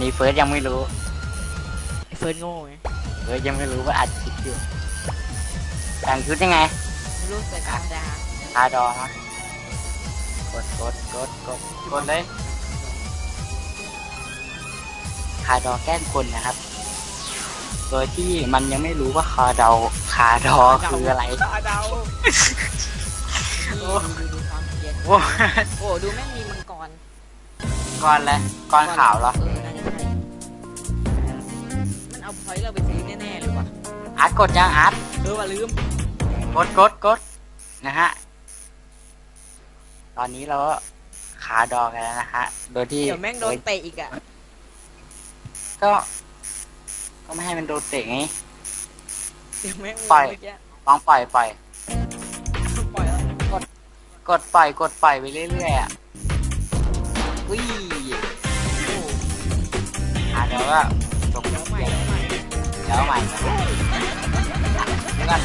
อนนี้เฟิร์สยังไม่รู้ไอ้เฟิร์สโง่ไงเฟิร์สยังไม่รู้ว่าอัดคลิปอยู่แต่งชุดยังไงไม่รู้แต่ธรรมดาคาดอฮะกดกดกดกดกดเลยคาดอแกล้งคนนะครับ โดยที่มันยังไม่รู้ว่าคาดอคาดอคืออะไรตาเดาดูดูดูความเกลียดโอ้โอ้ดูแม่งมีมังกร ก้อนอะไรก้อนขาวเหรอ อาพอยต์เราไปซื้อแน่ๆเลยว่ะอาร์ตกดยังอาร์ตเออว่าลืมกดกดกดนะฮะ ตอนนี้เราก็ขาดอกันแล้วนะฮะ โดยที่เดี๋ยวแม่งโดนเตะอีกอะก็ ก็ไม่ให้มันโดนเตะไง เดี๋ยวแม่งปล่อย เมื่อกี้ลองปล่อยปล่อย ปล่อยแล้วกดปล่อยกดปล่อยไปเรื่อยๆอะอุ้ยโอ้อะเดี๋ยวก็ เดี๋ยวใหม่นะเดี๋ยวกัน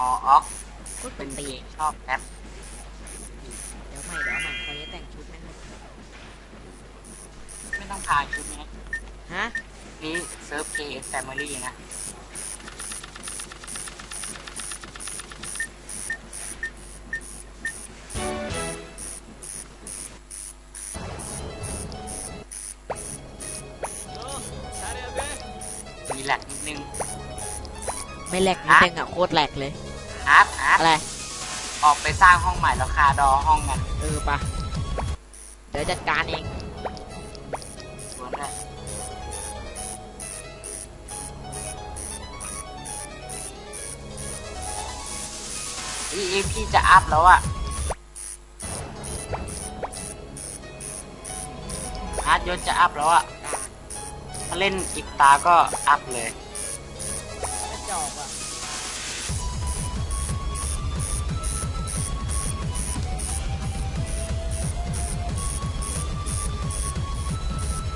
อ้าวแม่งเลยว่ะเอ้ารีบเปิดมาแม่งเอ้ยเอ็งกลายเป็นสัตว์เรากลายเป็นอะไรเต่าอะมอออกก็เป็เป็นนตีตีชอบแอปเดี๋ยวใหม่เดี๋ยวใหม่คราวนี้แต่งชุดแม่งเลยไม่ต้องพาชุดนี้ฮะ นี่เซิร์ฟ KS Family นะมีแหลกนิดนึง ไม่แหลกนิดนึงอะโคตรแหลกเลย อาร์ตอาร์ตอะไร ออกไปสร้างห้องใหม่แล้วคาดอห้องกันเออปะเดี๋ยวจัดการเอง ชวนได้อีอีพี่จะอัพแล้วอะอาร์ตยศจะอัพแล้วอะถ้าเล่นอีกตาก็อัพเลย กระจอกอะ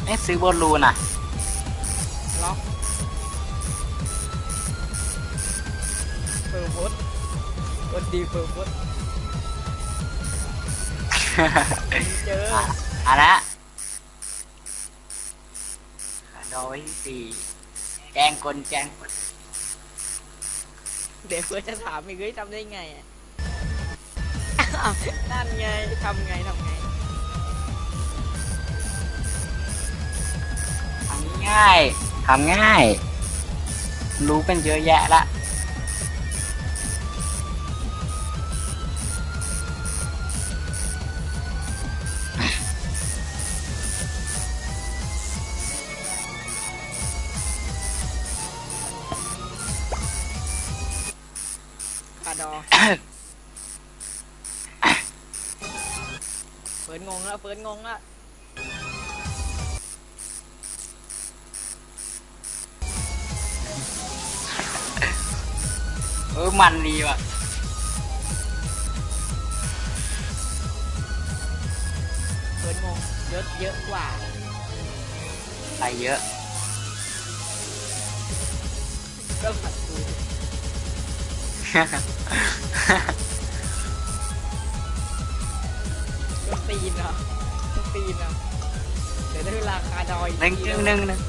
เอ๊ะซื้อบอลลูนอะล็อกเปิดพดกดดีเปิดพดเจออะเอะละโดยสี่แกล้งกลแกล้งกลเดี๋ยวเพื่อจะถามอีกเฮ้ยทำได้ไงอะอ้าวนั่นไงทำไงทำไง ง่ายทำง่าย รู้เป็นเยอะแยะละคาดอ เฟิร์นงงแล้วเฟิร์นงงแล้ว เออมันดีว่ะเฟิร์นงงเยอะเยอะกว่าไปเยอะก็ผัดดูก็ตีนอะก็ตีนอะเดี๋ยวได้เวลาคาดอยหนึ่งหนึ่งหนึ่งหนึ่ง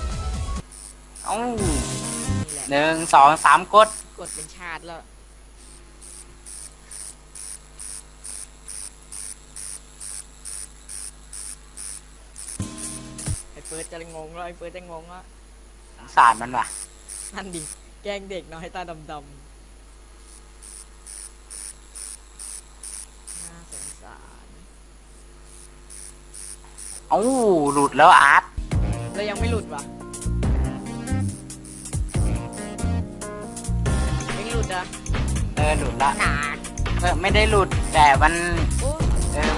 เอ้านี่แหละหนึ่งสองสามกด กดเป็นชาติแล้ว ไอ้เฟิร์สจะงงแล้วไอ้เฟิร์สจะงงแล้วสงสารมันว่ะ นั่นดิ แกล้งเด็กน้อยตาดำๆน่าสงสารเอ้าหลุดแล้วอาร์ตแล้วยังไม่หลุดวะ เออหลุดละ หนา เออไม่ได้หลุดแต่มัน โอ้ เออ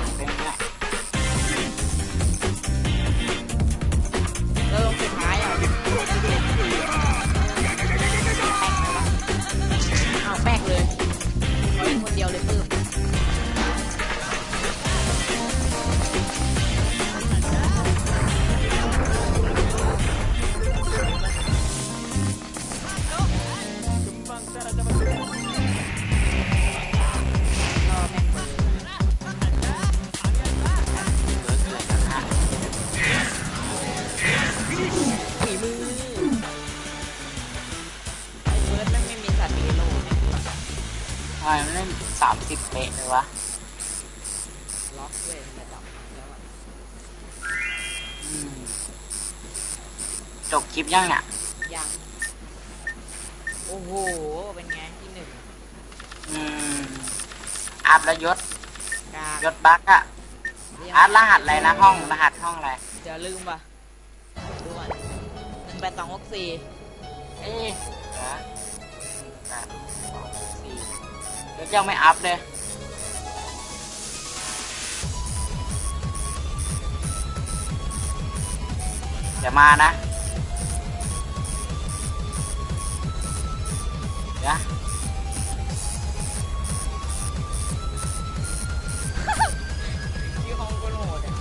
มไม่เล่นสามสิบเป๊ะเลยวะ ล็อกเว้ยระดับแล้วอะอืมจบคลิปยังเนี่ยยัง โอ้โห เป็นไงที่หนึ่งอืมอัพแล้วยศกากยศบักอะเรียกอาร์ตรหัสอะไรนะห้องรหัสห้องอะไร เดี๋ยวลืมป่ะดูก่อนหนึ่งแปดสองหกสี่เอ๊ะเดี๋ย ยศยังไม่อัพเลยเดี๋ยวมานะเดี๋ยวชื่อห้องก็โหดอะ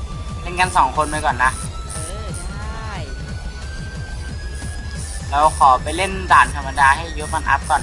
เล่นกันสองคนไปก่อนนะ เออ ได้เราขอไปเล่นด่านธรรมดาให้ยศมันอัพก่อน